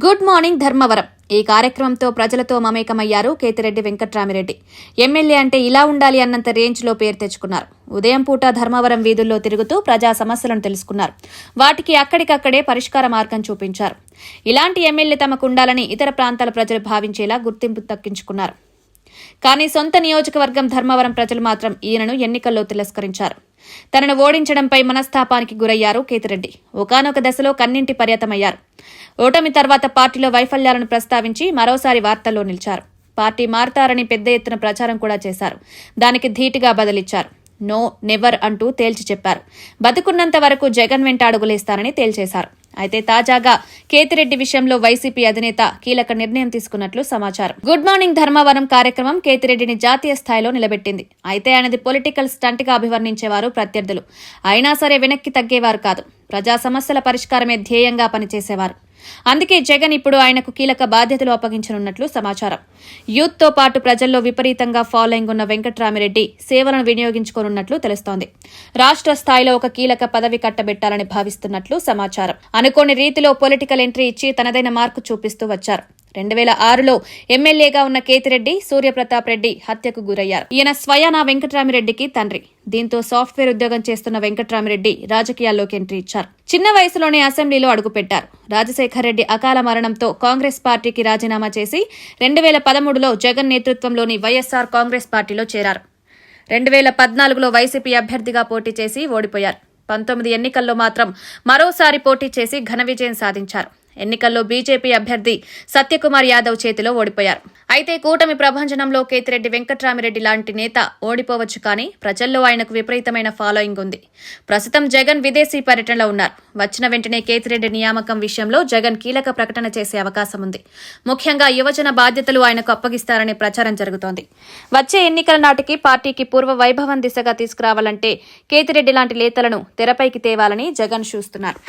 Good morning Dharmavaram. ఈ కార్యక్రమంతో ప్రజలతో మమేకమయ్యారు కేతిరెడ్డి వెంకట్రామిరెడ్డి. ఎమ్మెల్యే అంటే ఇలా ఉండాలి అన్నంత రేంజ్లో పేరు తెచ్చుకున్నారు. ఉదయం పూట ధర్మవరం వీధుల్లో తిరుగుతూ ప్రజా సమస్యలను తెలుసుకున్నారు. వాటికి అక్కడికక్కడే పరిష్కార మార్గం చూపించారు. ఇలాంటి ఎమ్మెల్యే తమకు ఉండాలని ఇతర ప్రాంతాల ప్రజలు భావించేలా గుర్తింపు దక్కించుకున్నారు కానీ సొంత నియోజకవర్గం ధర్మవరం ప్రజలు మాత్రం ఈయనను ఎన్నికల్లో తిరస్కరించారు. తనను ఓడించడంపై మనస్తాపానికి గురయ్యారు కేతిరెడ్డి. ఒకానొక దశలో కన్నింటి పర్యతమయ్యారు. ఓటమి తర్వాత పార్టీలో వైఫల్యాలను ప్రస్తావించి మరోసారి వార్తల్లో నిలిచారు. పార్టీ మారతారని పెద్ద ఎత్తున ప్రచారం కూడా చేశారు. దానికి ధీటుగా బదిలిచ్చారు. నో నెవర్ అంటూ తేల్చి చెప్పారు. బతుకున్నంత వరకు జగన్ వెంట అడుగులేస్తారని తేల్చేశారు. అయితే తాజాగా కేతిరెడ్డి విషయంలో వైసీపీ అధినేత కీలక నిర్ణయం తీసుకున్నట్లు సమాచారం. గుడ్ మార్నింగ్ ధర్మవరం కార్యక్రమం కేతిరెడ్డిని జాతీయ స్థాయిలో నిలబెట్టింది. అయితే ఆయనది పొలిటికల్ స్టంట్గా అభివర్ణించేవారు ప్రత్యర్థులు. అయినా సరే వెనక్కి తగ్గేవారు కాదు. ప్రజా సమస్యల పరిష్కారమే ధ్యేయంగా పనిచేసేవారు. అందుకే జగన్ ఇప్పుడు ఆయనకు కీలక బాధ్యతలు అప్పగించనున్నట్లు సమాచారం. యూత్తో పాటు ప్రజల్లో విపరీతంగా ఫాలోయింగ్ ఉన్న వెంకట్రామిరెడ్డి సేవలను వినియోగించుకోనున్నట్లు తెలుస్తోంది. రాష్ట్ర స్థాయిలో ఒక కీలక పదవి కట్టబెట్టాలని భావిస్తున్నట్లు సమాచారం. అనుకోని రీతిలో పొలిటికల్ ఎంట్రీ ఇచ్చి తనదైన మార్కు చూపిస్తూ వచ్చారు. రెండు వేల ఆరులో ఎమ్మెల్యేగా ఉన్న కేతిరెడ్డి సూర్యప్రతాప్ రెడ్డి హత్యకు గురయ్యారు. ఈయన స్వయానా వెంకటరామిరెడ్డికి తండ్రి. దీంతో సాఫ్ట్వేర్ ఉద్యోగం చేస్తున్న వెంకటరామిరెడ్డి రాజకీయాల్లోకి ఎంట్రీ ఇచ్చారు. చిన్న వయసులోనే అసెంబ్లీలో అడుగుపెట్టారు. రాజశేఖర్ రెడ్డి అకాల మరణంతో కాంగ్రెస్ పార్టీకి రాజీనామా చేసి రెండు వేల పదమూడులో జగన్ నేతృత్వంలోని వైఎస్సార్ కాంగ్రెస్ పార్టీలో చేరారు. రెండు వేల పద్నాలుగులో వైసీపీ అభ్యర్థిగా పోటీ చేసి ఓడిపోయారు. పంతొమ్మిది ఎన్నికల్లో మాత్రం మరోసారి పోటీ చేసి ఘన విజయం సాధించారు. ఎన్నికల్లో బీజేపీ అభ్యర్థి సత్యకుమార్ యాదవ్ చేతిలో ఓడిపోయారు. అయితే కూటమి ప్రభంజనంలో కేతిరెడ్డి వెంకట్రామిరెడ్డి లాంటి నేత ఓడిపోవచ్చు కానీ ప్రజల్లో ఆయనకు విపరీతమైన ఫాలోయింగ్ ఉంది. ప్రస్తుతం జగన్ విదేశీ పర్యటనలో ఉన్నారు. వచ్చిన వెంటనే కేతిరెడ్డి నియామకం విషయంలో జగన్ కీలక ప్రకటన చేసే అవకాశం ఉంది. ముఖ్యంగా యువజన బాధ్యతలు ఆయనకు అప్పగిస్తారనే ప్రచారం జరుగుతోంది. వచ్చే ఎన్నికల నాటికి పార్టీకి పూర్వ వైభవం దిశగా తీసుకురావాలంటే కేతిరెడ్డి లాంటి నేతలను తెరపైకి తేవాలని జగన్ చూస్తున్నారు.